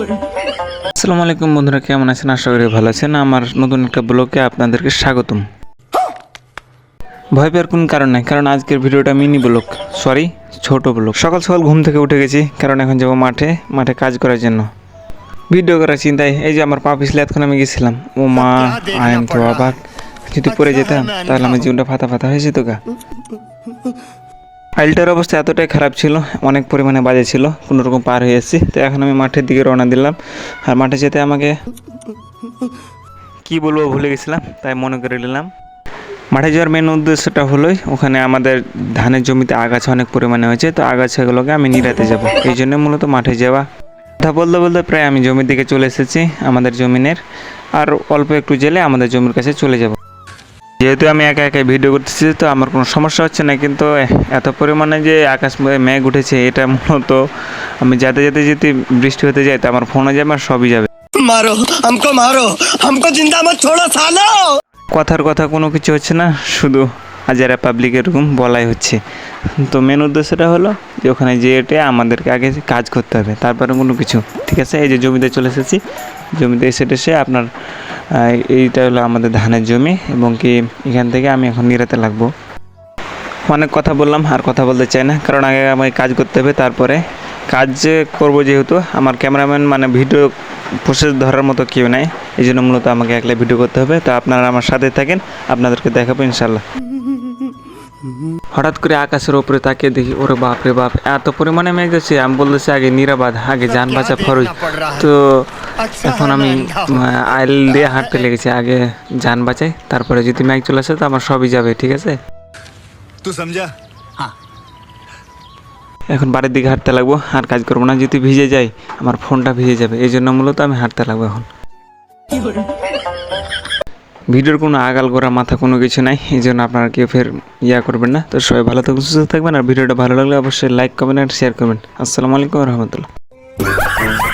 আসসালামু আলাইকুম বন্ধুরা, কেমন আছেন? আশা করি ভালো আছেন। আমার নতুন একটা ব্লগে আপনাদেরকে স্বাগতম। ভয় পাওয়ার কোনো কারণ নাই, কারণ আজকের ভিডিওটা মিনি ব্লগ সরি ছোট ব্লগ। সকাল সকাল ঘুম থেকে উঠে গেছি, কারণ এখন যাব মাঠে মাঠে কাজ করার জন্য। ভিডিও করার চিন্তায়, এই যে আমার পা পিছলে এতক্ষণ আমি গেছিলাম। ও মা এম তো অবাক। যদি পড়ে যেতাম, তাহলে আমার জীবনটা ফাতা ফাতা হয়ে যেত গা। আইলটার অবস্থা এতটাই খারাপ ছিল, অনেক পরিমাণে বাজে ছিল, কোনো রকম পার হয়ে এসেছি তো এখন আমি মাঠের দিকে রওনা দিলাম। আর মাঠে যেতে আমাকে কি বলব ভুলে গেছিলাম, তাই মনে করে নিলাম। মাঠে যাওয়ার মেন উদ্দেশ্যটা হলোই, ওখানে আমাদের ধানের জমিতে আগাছা অনেক পরিমাণে হয়েছে, তো আগাছাগুলোকে আমি নিরাতে যাব। এই জন্য মূলত মাঠে যাওয়া। কথা বলতে বলতে প্রায় আমি জমির দিকে চলে এসেছি, আমাদের জমিনের। আর অল্প একটু জেলে আমাদের জমির কাছে চলে যাব। যেহেতু আমি একা একা ভিডিও করতেছি তো আমার কোনো সমস্যা হচ্ছে না কিন্তু এত পরিমাণে যে আকাশ মেঘ উঠেছে এটা মূলত আমি যেতে যেতে যেতে বৃষ্টি হতে যাই তো আমার ফোনে যাবে আর সবই যাবে। মারো আমকো মারো আমকো জিন্দা আমার ছোড়ো কথার কথা কোনো কিছু হচ্ছে না শুধু হাজারা পাবলিক এরকম বলাই হচ্ছে। তো মেন উদ্দেশ্যটা হলো যে ওখানে যেয়েটে আমাদেরকে আগে কাজ করতে হবে তারপরে কোনো কিছু। ঠিক আছে? এই যে জমিতে চলে এসেছি। জমিতে এসে এসে আপনার এইটা হলো আমাদের ধানের জমি এবং কি এখান থেকে আমি এখন নিরাতে লাগবো। অনেক কথা বললাম আর কথা বলতে চাই না। কারণ আগে আমাকে কাজ করতে হবে তারপরে কাজ করব যেহেতু আমার ক্যামেরাম্যান মানে ভিডিও প্রসেস ধরার মতো কেউ নাই। এই জন্য মূলত আমাকে একলা ভিডিও করতে হবে। তো আপনারা আমার সাথে থাকেন আপনাদেরকে দেখাবো ইনশাল্লাহ হঠাৎ করে আকাশের উপরে তাকিয়ে দেখি ওরে বাপ রে বাপ এত পরিমাণে মেঘ আছে আমি বলতেছি আগে নিরাবাদ আগে যান বাঁচা ফরজ। তো আচ্ছা, এখন আমি আইল দিয়ে হাঁটতে লেগেছি। আগে যান বাঁচাই তারপরে যদি মাইক চলে আসে তো আমার সবই যাবে ঠিক আছে? হ্যাঁ। এখন বাড়ির দিকে হাঁটতে লাগবো আর কাজ করব না। যদি ভিজে যাই আমার ফোনটা ভিজে যাবে। এই জন্য মূলত আমি হাঁটতে লাগবো এখন। ভিডিওর কোনো আগাল করা মাথা কোনো কিছু নাই এই জন্য আপনারা কেউ ফের ইয়া করবেন না। তো সবাই ভালো থাকবেন সুস্থ থাকবেন আর ভিডিওটা ভালো লাগলে অবশ্যই লাইক করবেন আর শেয়ার করবেন। আসসালামু আলাইকুম রহমতুল্লাহ।